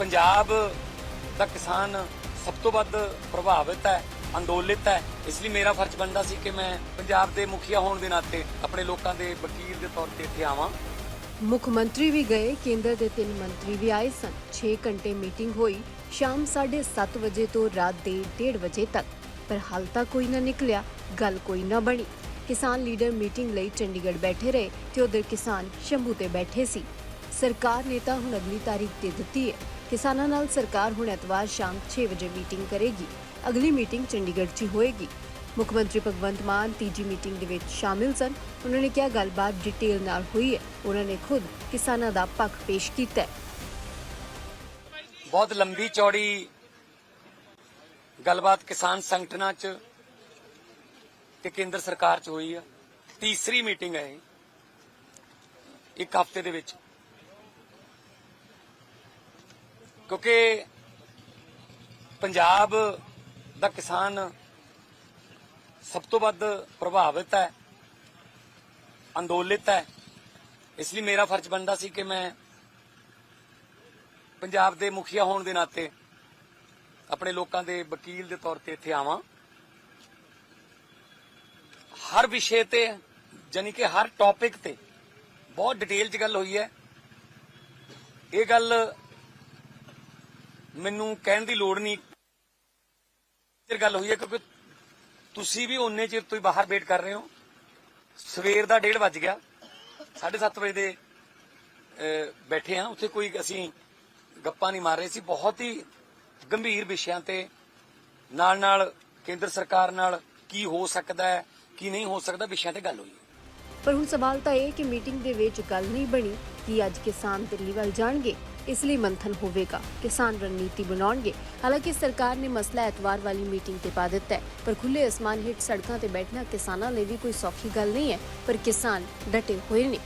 ਪੰਜਾਬ ਦਾ ਕਿਸਾਨ ਸਭ ਤੋਂ ਵੱਧ ਪ੍ਰਭਾਵਿਤ ਹੈ, ਅੰਦੋਲਿਤ ਹੈ। ਇਸ ਲਈ ਮੇਰਾ ਫਰਜ਼ ਬਣਦਾ ਸੀ ਕਿ ਮੈਂ ਪੰਜਾਬ ਦੇ ਮੁਖੀਆ ਹੋਣ ਦੇ ਨਾਤੇ ਆਪਣੇ ਲੋਕਾਂ ਦੇ ਵਕੀਲ ਦੇ ਤੌਰ ਤੇ ਇੱਥੇ ਆਵਾਂ। ਮੁੱਖ ਮੰਤਰੀ ਵੀ ਗਏ, ਕੇਂਦਰ ਦੇ ਤਿੰਨ ਮੰਤਰੀ ਵੀ ਆਏ ਸਨ। 6 ਘੰਟੇ ਮੀਟਿੰਗ ਹੋਈ ਸ਼ਾਮ 7:30 ਵਜੇ ਤੋਂ ਰਾਤ ਦੇ 1:30 ਵਜੇ ਤੱਕ। ਪਰ ਹਾਲ ਤੱਕ ਕੋਈ ਨਾ ਨਿਕਲਿਆ, ਗੱਲ ਕੋਈ ਨਾ ਬਣੀ। ਕਿਸਾਨ ਲੀਡਰ ਮੀਟਿੰਗ ਲਈ ਚੰਡੀਗੜ੍ਹ ਬੈਠੇ ਰਹੇ ਤੇ ਉਧਰ ਕਿਸਾਨ ਸ਼ੰਭੂ ਤੇ ਬੈਠੇ ਸੀ। ਸਰਕਾਰ ਨੇ ਤਾਂ ਹੁਣ ਅਗਲੀ ਤਾਰੀਖ ਦੇ ਦਿੱਤੀ ਹੈ। ਕਿਸਾਨਾਂ ਨਾਲ ਸਰਕਾਰ ਹੁਣ ਐਤਵਾਰ ਸ਼ਾਮ 6 ਵਜੇ ਮੀਟਿੰਗ ਕਰੇਗੀ। ਅਗਲੀ ਮੀਟਿੰਗ ਚੰਡੀਗੜ੍ਹ 'ਚ ਹੋਏਗੀ। ਮੁੱਖ ਮੰਤਰੀ ਭਗਵੰਤ ਮਾਨ ਤੀਜੀ ਮੀਟਿੰਗ ਦੇ ਵਿੱਚ ਸ਼ਾਮਿਲ ਸਨ। ਉਹਨਾਂ ਨੇ ਕਿਹਾ ਗੱਲਬਾਤ ਡਿਟੇਲ ਨਾਲ ਹੋਈ ਹੈ। ਉਹਨਾਂ ਨੇ ਖੁਦ ਕਿਸਾਨਾਂ ਦਾ ਪੱਖ ਪੇਸ਼ ਕੀਤਾ ਹੈ। ਬਹੁਤ ਲੰਬੀ ਚੌੜੀ ਗੱਲਬਾਤ ਕਿਸਾਨ ਸੰਗਠਨਾਂ 'ਚ ਤੇ ਕੇਂਦਰ ਸਰਕਾਰ 'ਚ ਹੋਈ ਆ। ਤੀਸਰੀ ਮੀਟਿੰਗ ਹੈ ਇੱਕ ਹਫ਼ਤੇ ਦੇ ਵਿੱਚ। ਕਿਉਂਕਿ ਪੰਜਾਬ ਦਾ ਕਿਸਾਨ ਸਭ ਤੋਂ ਵੱਧ ਪ੍ਰਭਾਵਿਤ ਹੈ, ਅੰਦੋਲਿਤ ਹੈ। ਇਸ ਲਈ ਮੇਰਾ ਫਰਜ਼ ਬਣਦਾ ਸੀ ਕਿ ਮੈਂ ਪੰਜਾਬ ਦੇ ਮੁਖੀਆ ਹੋਣ ਦੇ ਨਾਤੇ ਆਪਣੇ ਲੋਕਾਂ ਦੇ ਵਕੀਲ ਦੇ ਤੌਰ ਤੇ ਇੱਥੇ ਆਵਾਂ। ਹਰ ਵਿਸ਼ੇ ਤੇ ਜਾਨੀ ਕਿ ਹਰ ਟੌਪਿਕ ਤੇ ਬਹੁਤ ਡਿਟੇਲ 'ਚ ਗੱਲ ਹੋਈ ਹੈ। ਇਹ ਗੱਲ ਮੈਨੂੰ ਕਹਿਣ ਦੀ ਲੋੜ ਨਹੀਂ। ਇਹ ਗੱਲ ਹੋਈ ਹੈ ਕਿਉਂਕਿ ਤੁਸੀਂ ਵੀ ਓਨੇ ਚਿਰ ਤੋਂ ਹੀ ਬਾਹਰ ਵੇਟ ਕਰ ਰਹੇ ਹੋ। ਸਵੇਰ ਦਾ 1:30 ਵੱਜ ਗਿਆ। 7:30 ਵਜੇ ਦੇ ਬੈਠੇ ਆ ਉੱਥੇ ਕੋਈ ਅਸੀਂ ਗੱਪਾਂ ਨਹੀਂ ਮਾਰ ਰਹੇ ਸੀ। ਬਹੁਤ ਹੀ ਗੰਭੀਰ ਵਿਸ਼ਿਆਂ ਤੇ ਨਾਲ ਨਾਲ ਕੇਂਦਰ ਸਰਕਾਰ ਨਾਲ ਕੀ ਹੋ ਸਕਦਾ ਹੈ, ਕੀ ਨਹੀਂ ਹੋ ਸਕਦਾ, ਵਿਸ਼ਿਆਂ ਤੇ ਗੱਲ ਹੋਈ ਪਰ ਹੁਣ ਸਵਾਲ ਤਾਂ ਇਹ ਕਿ ਮੀਟਿੰਗ ਦੇ ਵਿੱਚ ਗੱਲ ਨਹੀਂ ਬਣੀ ਕਿ ਅੱਜ ਕਿਸਾਨ ਦਿੱਲੀ ਵੱਲ ਜਾਣਗੇ, ਇਸ ਲਈ ਮੰਥਨ ਹੋਵੇਗਾ। ਕਿਸਾਨ ਰਣਨੀਤੀ ਬਣਾਉਣਗੇ। ਹਾਲਾਂਕਿ ਸਰਕਾਰ ਨੇ ਮਸਲਾ ਐਤਵਾਰ ਵਾਲੀ ਮੀਟਿੰਗ ਤੇ ਪਾ ਦਿੱਤਾ ਹੈ, ਪਰ ਖੁੱਲੇ ਅਸਮਾਨ ਹੇਠ ਸੜਕਾਂ ਤੇ ਬੈਠਣਾ ਕਿਸਾਨਾਂ ਲਈ ਵੀ ਕੋਈ ਸੌਖੀ ਗੱਲ ਨਹੀਂ ਹੈ, ਪਰ ਕਿਸਾਨ ਡਟੇ ਹੋਏ ਨੇ।